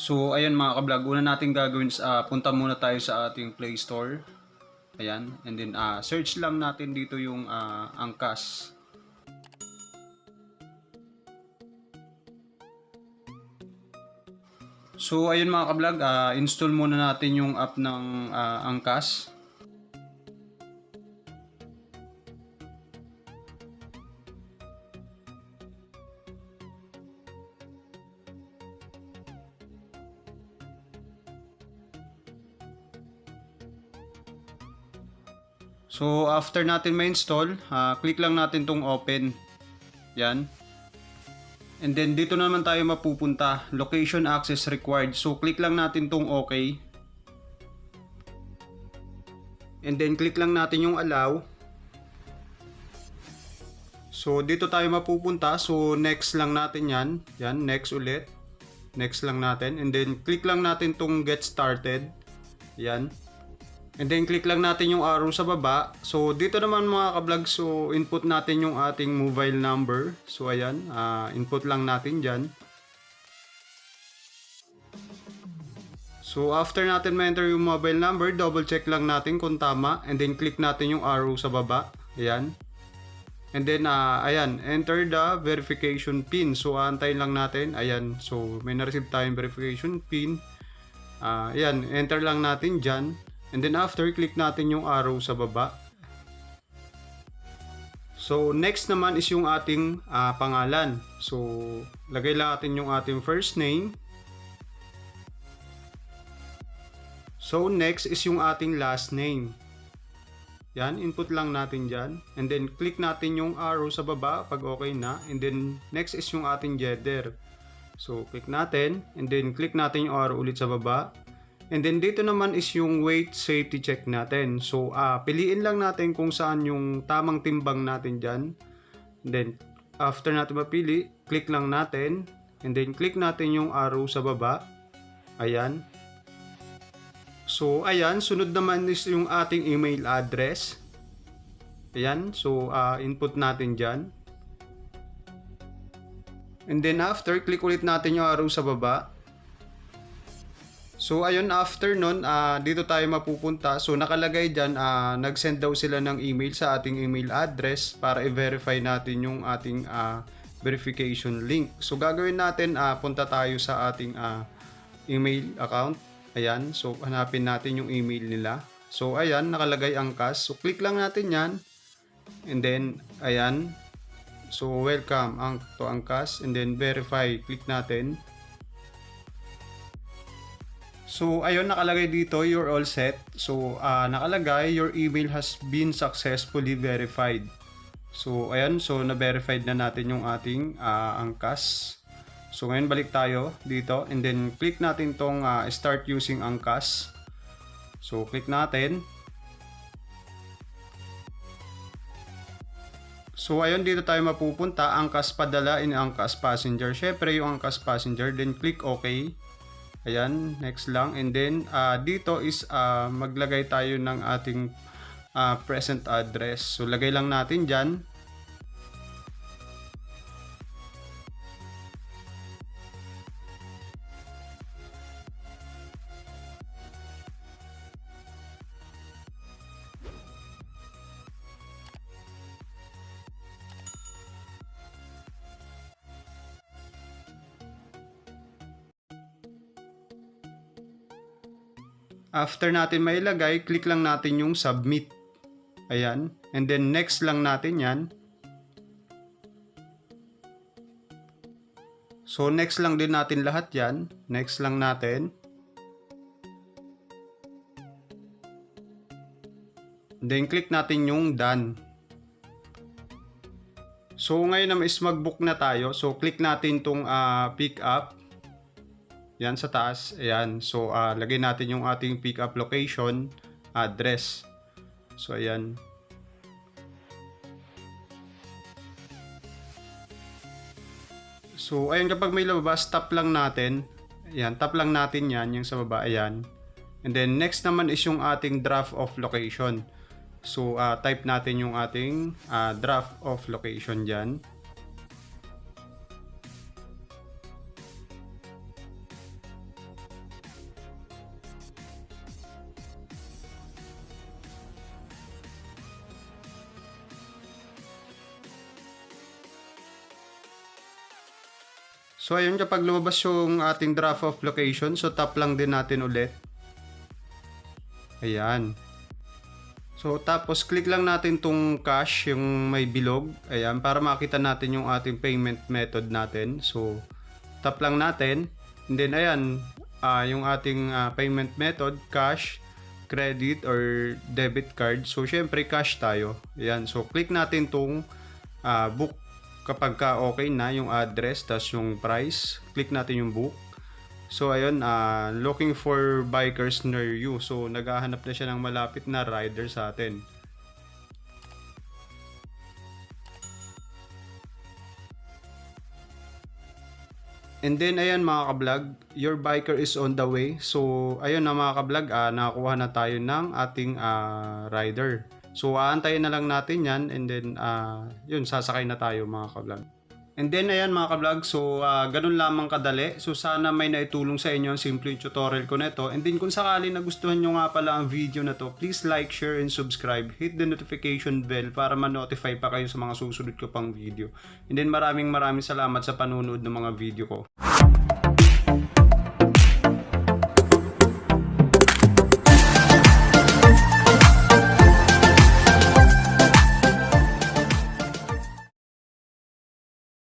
So, ayun mga kablog, una natin gagawin ah, punta muna tayo sa ating Play Store. Ayan, and then ah, search lang natin dito yung ah, Angkas. So, ayun mga kablog, ah, install muna natin yung app ng ah, Angkas. So, after natin ma-install, ah, click lang natin tong open. Yan. And then, dito naman tayo mapupunta. Location access required. So, click lang natin tong okay. And then, click lang natin yung allow. So, dito tayo mapupunta. So, next lang natin yan. Yan, next ulit. Next lang natin. And then, click lang natin tong get started. Yan. And then click lang natin yung arrow sa baba. So dito naman mga kablog, so input natin yung ating mobile number. So ayan, ah, input lang natin dyan. So after natin ma-enter yung mobile number, double check lang natin kung tama. And then click natin yung arrow sa baba. Ayan. And then, ah, ayan, enter the verification pin. So, antayin lang natin. Ayan, so may na-receive tayong verification pin. Ah, ayan, enter lang natin dyan. And then after, click natin yung arrow sa baba. So, next naman is yung ating ah, pangalan. So, lagay natin yung ating first name. So, next is yung ating last name. Yan, input lang natin dyan. And then, click natin yung arrow sa baba pag okay na. And then, next is yung ating gender. So, click natin. And then, click natin yung arrow ulit sa baba. And then dito naman is yung weight safety check natin. So, ah piliin lang natin kung saan yung tamang timbang natin dyan. And then, after natin mapili, click lang natin. And then, click natin yung arrow sa baba. Ayan. So, ayan. Sunod naman is yung ating email address. Ayan. So, ah input natin dyan. And then after, click ulit natin yung arrow sa baba. So ayun after nun, ah, dito tayo mapupunta. So nakalagay diyan ah, nag-send daw sila ng email sa ating email address para i-verify natin yung ating ah, verification link. So gagawin natin, ah, punta tayo sa ating ah, email account. Ayan, so hanapin natin yung email nila. So ayan, nakalagay angkas. So click lang natin 'yan. And then ayan. So welcome ang to angkas and then verify. Click natin. So, ayun, nakalagay dito, you're all set. So, ah, nakalagay, your email has been successfully verified. So, ayan, so na-verified na natin yung ating ah, angkas. So, ngayon balik tayo dito and then click natin tong ah, start using angkas. So, click natin. So, ayun, dito tayo mapupunta. Angkas padala in angkas passenger. Syempre, yung angkas passenger. Then, click OK. Ayan, next lang. And then, ah, dito is ah, maglagay tayo ng ating ah, present address. So, lagay lang natin dyan. After natin mailagay, click lang natin yung submit. Ayan. And then next lang natin yan. So next lang din natin lahat yan. Next lang natin. Then click natin yung done. So ngayon na is mag-book na tayo. So click natin tong ah, pick up. Yan sa taas. Ayan. So, ah, lagay natin yung ating pick up location, address. So, ayan. So, ayan kapag may lumabas, tap lang natin. Ayan, tap lang natin yan, yung sa baba, ayan. And then, next naman is yung ating draft of location. So, ah, type natin yung ating ah, draft of location dyan. So ayun kapag lumabas yung ating draft of location, so tap lang din natin ulit. Ayan. So tapos click lang natin tong cash yung may bilog. Ayan para makita natin yung ating payment method natin. So tap lang natin. And then ayan, ah, yung ating ah, payment method, cash, credit or debit card. So syempre cash tayo. Ayan. So click natin tong ah, book kapag ka okay na yung address tas yung price. Click natin yung book. So ayun, ah, looking for bikers near you. So naghahanap na siya ng malapit na rider sa atin. And then ayan mga kablog, your biker is on the way. So ayun na mga kablog, ah, nakakuha na tayo ng ating ah, rider. So aantayin na lang natin yan and then ah, yun sasakay na tayo mga kablog. And then ayan mga kablog, so ah, ganun lamang kadali. So sana may naitulong sa inyo ang simple tutorial ko nito. And then kung sakali nagustuhan nyo nga pala ang video na to, please like, share, and subscribe. Hit the notification bell para ma-notify pa kayo sa mga susunod ko pang video. And then maraming maraming salamat sa panunood ng mga video ko.